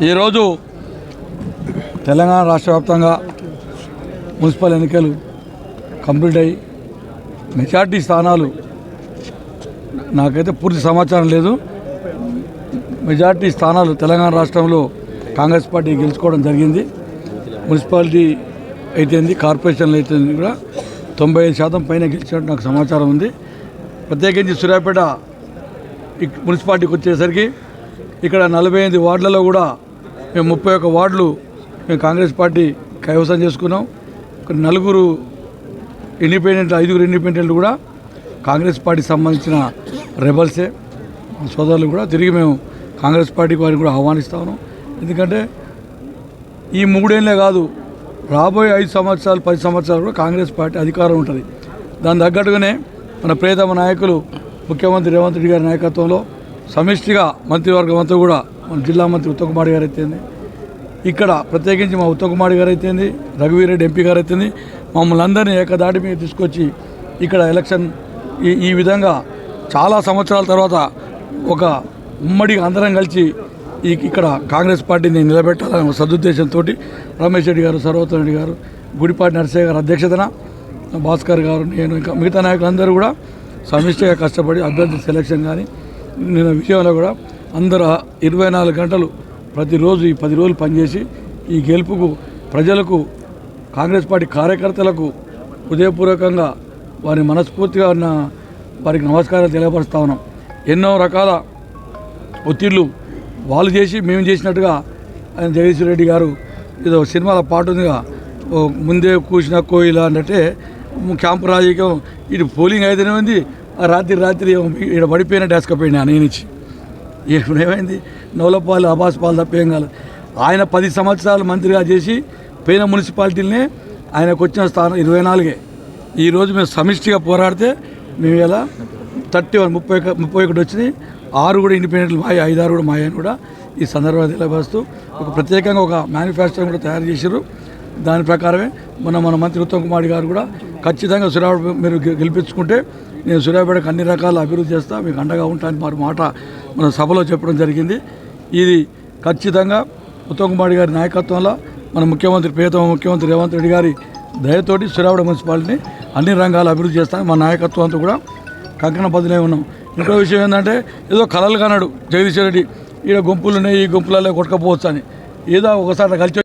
ఈరోజు తెలంగాణ రాష్ట్ర వ్యాప్తంగా మున్సిపల్ ఎన్నికలు కంప్లీట్ అయ్యి మెజార్టీ స్థానాలు నాకైతే పూర్తి సమాచారం లేదు. మెజార్టీ స్థానాలు తెలంగాణ రాష్ట్రంలో కాంగ్రెస్ పార్టీ గెలుచుకోవడం జరిగింది. మున్సిపాలిటీ అయితేంది కార్పొరేషన్లు అయితే కూడా తొంభై ఐదు శాతం పైన గెలిచినట్టు నాకు సమాచారం ఉంది. ప్రత్యేకించి సూర్యాపేట మున్సిపాలిటీకి వచ్చేసరికి ఇక్కడ నలభై ఎనిమిది వార్డులలో కూడా మేము ముప్పై ఒక్క వార్డులు మేము కాంగ్రెస్ పార్టీ కైవసం చేసుకున్నాం. నలుగురు ఇండిపెండెంట్ ఐదుగురు ఇండిపెండెంట్లు కూడా కాంగ్రెస్ పార్టీకి సంబంధించిన రెబల్సే సోదరులు కూడా తిరిగి మేము కాంగ్రెస్ పార్టీకి వారిని కూడా ఆహ్వానిస్తా ఉన్నాం. ఎందుకంటే ఈ మూడేళ్ళే కాదు రాబోయే ఐదు సంవత్సరాలు పది సంవత్సరాలు కూడా కాంగ్రెస్ పార్టీ అధికారం ఉంటుంది. దాని తగ్గట్టుగానే మన ప్రియతమ నాయకులు ముఖ్యమంత్రి రేవంత్ రెడ్డి గారి నాయకత్వంలో సమిష్టిగా మంత్రివర్గం అంతా కూడా మన జిల్లా మంత్రి ఉత్తమ్ గారు అయితేంది ఇక్కడ ప్రత్యేకించి మా ఉత్తమ్ గారు అయితేంది రఘువీరెడ్డి ఎంపీ గారు అయితేంది మమ్మల్ని అందరినీ ఏకదాటి మీద తీసుకొచ్చి ఇక్కడ ఎలక్షన్ ఈ ఈ విధంగా చాలా సంవత్సరాల తర్వాత ఒక ఉమ్మడి అందరం కలిసి ఈ ఇక్కడ కాంగ్రెస్ పార్టీని నిలబెట్టాలనే సదుద్దేశంతో రమేష్ రెడ్డి గారు సర్వోత్తమ్ రెడ్డి గారు గుడిపాటి నరసయ్య గారు అధ్యక్షతన భాస్కర్ గారు నేను ఇంకా మిగతా నాయకులందరూ కూడా సమిష్టిగా కష్టపడి అభ్యర్థి సెలక్షన్ కానీ నేను విషయంలో కూడా అందరూ ఇరవై నాలుగు గంటలు ప్రతిరోజు ఈ పది రోజులు పనిచేసి ఈ గెలుపుకు ప్రజలకు కాంగ్రెస్ పార్టీ కార్యకర్తలకు హృదయపూర్వకంగా వారి మనస్ఫూర్తిగా ఉన్న వారికి నమస్కారాలు తెలియపరుస్తా ఉన్నాం. ఎన్నో రకాల ఒత్తిళ్ళు వాళ్ళు చేసి మేము చేసినట్టుగా ఆయన జగదీశ్వర రెడ్డి గారు ఏదో సినిమాల పాట ఉందిగా ముందే కూసిన కోయిల అన్నట్టే క్యాంపు రాజకీయం ఇటు పోలింగ్ అయితేనే ఉంది రాత్రి రాత్రి ఇక్కడ పడిపోయిన డెస్క్ పోయినా నేను ఇచ్చి. ఏమైంది? నవలపాలు అబాస్ పాలు తప్పేం కాదు ఆయన పది సంవత్సరాలు మంత్రిగా చేసి పోయిన మున్సిపాలిటీలనే ఆయనకు వచ్చిన స్థానం ఇరవై నాలుగే. ఈరోజు మేము సమిష్టిగా పోరాడితే మేము ఇలా థర్టీ వన్ ముప్పై ఒక- ముప్పై ఒకటి వచ్చింది ఆరు కూడా ఇండిపెండెంట్లు మాయ ఐదు ఆరు కూడా మాయ కూడా ఈ సందర్భంగా తెలియపరుస్తూ ఒక ప్రత్యేకంగా ఒక మేనిఫెస్టో కూడా తయారు చేశారు దాని ప్రకారమే మన మన మంత్రి ఉత్తమ్ కుమార్ గారు కూడా ఖచ్చితంగా సూర్యాపేట మీరు గెలిపించుకుంటే నేను సూర్యాపేటకు అన్ని రకాల అభివృద్ధి చేస్తా మీకు అండగా ఉంటాను మరి మాట మన సభలో చెప్పడం జరిగింది. ఇది ఖచ్చితంగా ఉత్తమ్ కుమార్ గారి నాయకత్వంలో మన ముఖ్యమంత్రి ప్రియతమ ముఖ్యమంత్రి రేవంత్ రెడ్డి గారి దయతోటి సూర్యాపేట మున్సిపాలిటీని అన్ని రంగాలు అభివృద్ధి చేస్తాను మా నాయకత్వం అంతా కూడా కంకణ పదిలే ఉన్నాం. ఇంకో విషయం ఏంటంటే ఏదో కలలు కన్నాడు జగదీశ్వర రెడ్డి. ఈడ గుంపులు ఉన్నాయి ఈ గుంపులలో కొట్టుకపోవచ్చు అని. ఏదో ఒకసారి కలిసి